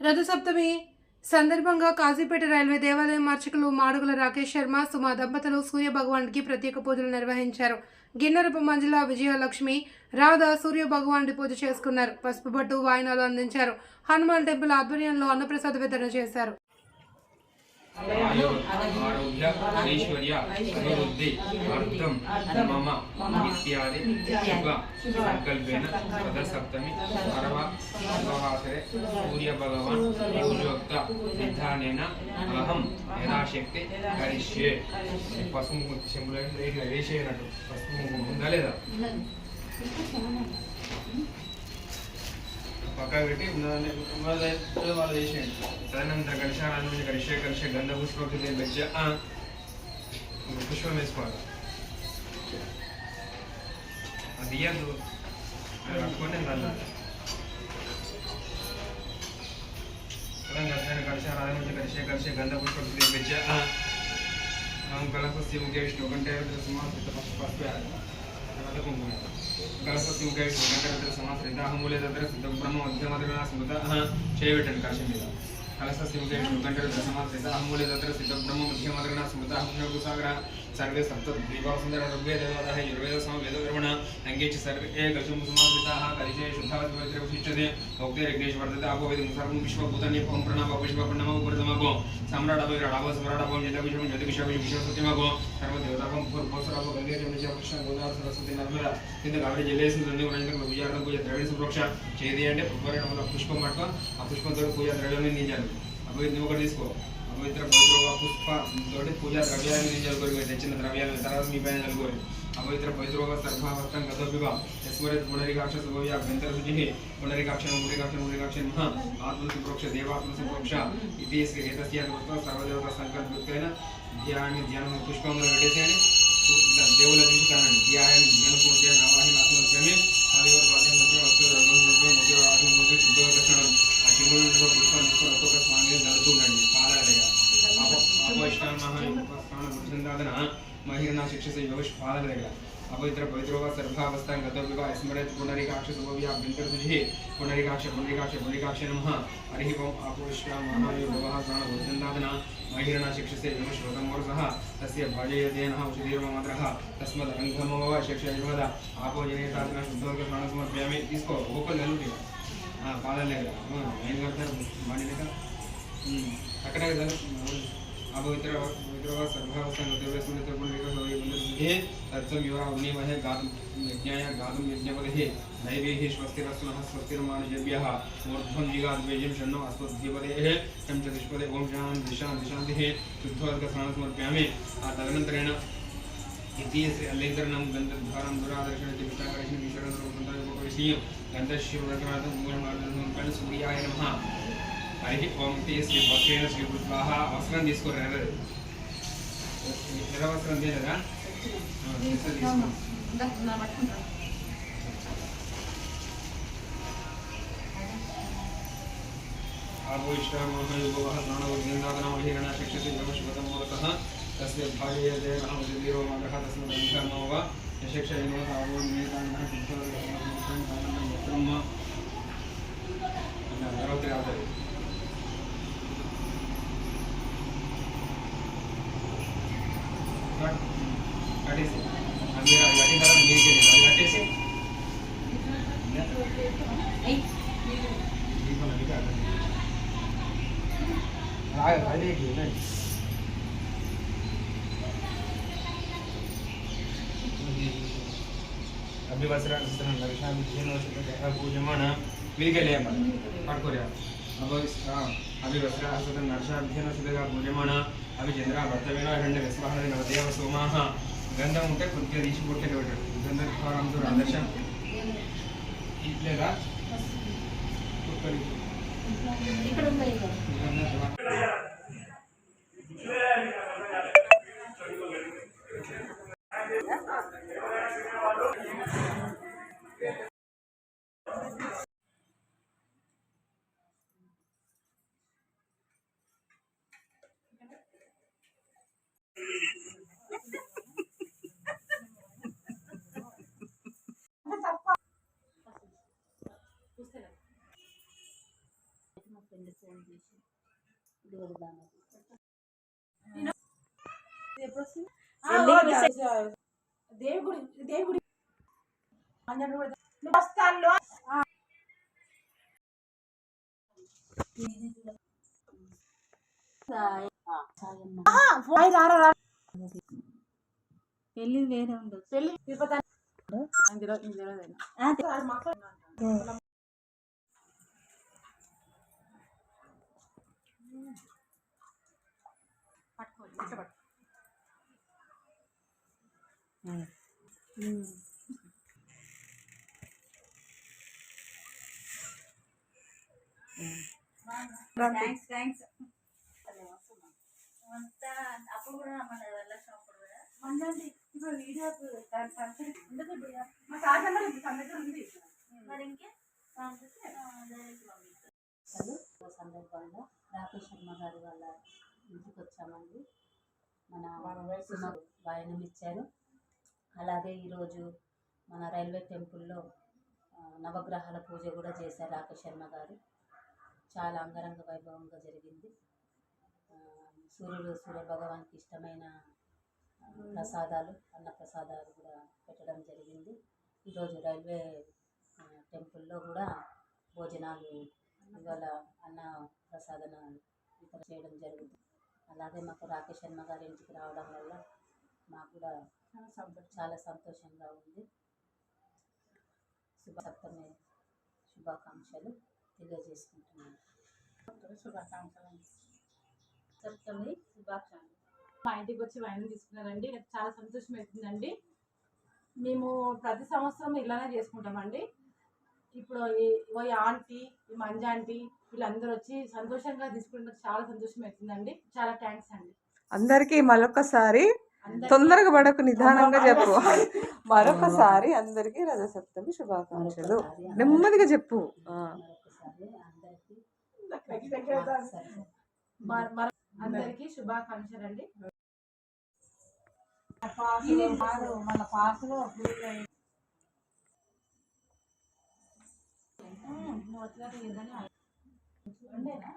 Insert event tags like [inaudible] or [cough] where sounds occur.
రథసప్తమి సందర్భంగా కాజీపేట రైల్వే దేవాలయం అర్చకులు మాడుగుల రాకేష్ శర్మ సుమా దంపతులు సూర్య భగవానుడికి ప్రత్యేక పూజలు నిర్వహించారు. గిన్నెరపు మంజుల విజయలక్ష్మి రాధ సూర్య భగవానుడి పూజ చేసుకున్నారు. పసుపు బట్టు వాయినాలు అందించారు. హనుమాన్ టెంపుల్ ఆధ్వర్యంలో అన్నప్రసాద వితరణ చేశారు. ఆరోగ్య ఐశ్వర్య సమృద్ధి అర్థం మమ ఇత్యాది శుభ సంకల్పేన సప్తమి పరవ సర్వవాసరే సూర్య భగవాన్ పూజోక్త విధానేన అహం యథాశక్తి కరిష్యే. పసుపు చెంబులైన వేసేయనట్టు. పసుపు ఉందా లేదా? పక్క పెట్టి వాళ్ళు వేసేయండి తదనంతర కలిశాలను నుంచి కలిసే కలిసే గంధ పుష్పం పెంచి పుష్పం వేసుకోవాలి. అది ఇయ్యద్దు. అది పట్టుకొని దాన్ని కలిసి కలిశాలను కలిసే కలిసే గంధ పుష్పం పెంచి కలపస్తి ముఖ్య విష్ణు గంటే సమాధిత పసుపు తర్వాత కుంకుమ ಕಲಸಸಿಂಹೈ ಗುಣಕರ್ತರ ಸಮಾಸದಿಂದ ಅಹಮೂಲ್ಯದಂತರ ಸಿದ್ಧಬ್ರಹ್ಮ ಮಧ್ಯಮಧುರನ ಸ್ಮೃತ ಚೈವಿಟನ್ ಕಾಶಮಿದ ಕಲಸಸಿಂಹೈ ಗುಣಕರ್ತರ ಸಮಾಸದಿಂದ ಅಹಮೂಲ್ಯದಂತರ ಸಿದ್ಧಬ್ರಹ್ಮ ಮಧ್ಯಮಧುರನ ಸ್ಮೃತ ಅಹಮ್ಯ ಸಾಗರ సిద్ధ బ్రహ్మ మధ్యమధున స్మృత అహం సాగర సర్వే సప్త దీపాసుందర ఋగ్వేద వేద యుర్వేద సమ వేద బ్రహ్మణ అంగే చ సర్వే కలశం సమాధితాః కలిశే శుద్ధ పవిత్ర విశిష్టతే భక్తి యజ్ఞేష్ వర్తతే ఆపో వేద సర్వం విశ్వభూతాన్ని పవం ప్రణవ విశ్వ ప్రణవ పురతమగో సమ్రాట్ అభయ రావ స్మరాట్ అభయం జత విశ్వం జత విశ్వ విశ్వ సత్యమగో సర్వ దేవతాపం పూర్ పోసరావ గంగే జమున కృష్ణ గోదావరి సరస్వతి నర్మద కింద కాబట్టి జలేసి నంది ఉరంజన పూజార్థం పూజ ద్రవ్య సుప్రోక్ష చేది అంటే పుష్ప పుష్పం పట్టుకో ఆ పుష్పంతో పూజా ద్రవ్యాన్ని నింజాలి అభయ నువ్వు ఒకటి తీసుకో. పవిత్ర పవిత్ర పుష్ప తోటి పూజా ద్రవ్యాన్ని నిజలుకోరు మీరు తెచ్చిన ద్రవ్యాలను తర్వాత మీ పైన చల్లుకోరు అపవిత్ర పవిత్రోగ సర్భావర్తం గతోపివ యస్మరేత్ పునరికాక్ష సుభవ్య అభ్యంతర శుచి పునరికాక్షణ మురికాక్షణ మురికాక్షణ మహా ఆత్మ సుప్రోక్ష దేవాత్మ సుప్రోక్ష ఇది శ్రీ ఏతస్య వృత్వ సర్వదేవత సంకల్పైన ధ్యాని ధ్యానం పుష్పంలో పెట్టేసేయండి దేవుల నుంచి కానండి ధ్యాయాన్ని ధ్యాన పూర్తి నవాహిని ఆత్మోద్యమే पानदण्ड अपवित्र पवित्रो वा सर्वावस्थां गतोऽपि वा स्मरेत् पुनरेकाक्षसुभवि आभ्यन्तरशुचिः पुनरेकाक्ष पुनरेकाक्ष पुनरेकाक्ष नमः। हरिः ओम् आपोष्यां महायो भवः प्राण भोजन्दादना महिरणा शिक्षसे विमश्रोतमोरसः तस्य भजयतेनः उषधीर्ममन्त्रः तस्मदङ्घमो वा शिक्षयवद आपो जनेतात्मा शुद्धोर्गप्राण समर्पयामि इसको भोपाल गलू ठीक हाँ पालन लेगा मेन करता है मानी लेगा अकड़ा हम्म, अपवित्र पवित्र व सर्वावस्था नतव्यस्मिन् पुण्डिकसौरिबन्धे तत्सं युवा अग्निमहे गातुं यज्ञाय गातुं यज्ञपदे दैवेः स्वस्तिरस्मः स्वस्तिर्मानुषेभ्यः मूर्ध्वं जिगाद्वेजं षण्णो अस्मद्धिपदेः शं सूर्याय नमः హరి ఓం శ్రీ శ్రీ భక్తేన శ్రీ గురువాహ వస్త్రం తీసుకోరు ఎర్ర వస్త్రం లేదా ఆభూష్టామోహయోగవహనామహీరణ శిక్షతి బ్రహ్మశుభతమూలతః తస్య భాగేయతే రామజీరో మాగః తస్మిన్ బ్రహ్మ వ యశిక్షయనో తావో నియతానః శుద్ధో బ్రహ్మ బ్రహ్మ దీపం అది కాదు అదే అభివసరాలు పడుకోరా అభివసరాలు నరషాభిషేన శుద్ధగా అవి చంద్ర భర్తవేణ రెండు విశ్వాహ నవదేవ సోమాహ గంధం ఉంటే కొద్దిగా తీసి కొట్టే పెట్టాడు ఆదర్శం లేదా ఒక్కరికి ఫ్రెండ్ దేవుడి దేవుడి పెళ్ళి వేరే ఉండదు పెళ్ళి తిరుపతి థ్యాంక్స్ థ్యాంక్స్ అంతా అప్పుడు కూడా మన వెళ్ళొచ్చినప్పుడు కూడా మందండి ఇప్పుడు వీడియో దాని సంచరి ఉండదు. మా ఉంది మరి ఇంకే? ఈ సందర్భంగా రాకేష్ శర్మ గారి వాళ్ళ ఇంటికి వచ్చామండి. మన వాయనం ఇచ్చారు. అలాగే ఈరోజు మన రైల్వే టెంపుల్లో నవగ్రహాల పూజ కూడా చేశారు రాకేష్ శర్మ గారు. చాలా అంగరంగ వైభవంగా జరిగింది. సూర్యుడు సూర్య భగవాన్కి ఇష్టమైన ప్రసాదాలు అన్న ప్రసాదాలు కూడా పెట్టడం జరిగింది. ఈరోజు రైల్వే టెంపుల్లో కూడా భోజనాలు ఇవాళ అన్న ప్రసాదన వితరణ చేయడం జరుగుతుంది. అలాగే మాకు రాకేష్ శర్మ గారి ఇంటికి రావడం వల్ల మాకు కూడా చాలా సంతోషంగా ఉంది. శుభ సప్తమి శుభాకాంక్షలు తెలియజేసుకుంటున్నాను. శుభాకాంక్షలు సప్తమి శుభాకాంక్షలు. మా ఇంటికి వచ్చి వైన్ తీసుకున్నారండి. నాకు చాలా సంతోషం అవుతుందండి మేము ప్రతి సంవత్సరం ఇలానే చేసుకుంటామండి. ఇప్పుడు ఈ- ఓ ఈ ఆంటీ ఈ మంజ ఆంటీ వీళ్ళందరూ వచ్చి సంతోషంగా తీసుకుంటే చాలా సంతోషం అవుతుందండి చాలా థ్యాంక్స్ అండి. అందరికీ మరొకసారి తొందరగా పడకు నిదానంగా చెప్పు. [laughs] మరొకసారి అందరికీ రథసప్తమి శుభాకాంక్షలు. నెమ్మదిగా చెప్పు. అందరికీ మన అందరికీ శుభాకాంక్షలు అండి మన పాసులో నువ్వు వచ్చినాక ఏదని ఉండేనా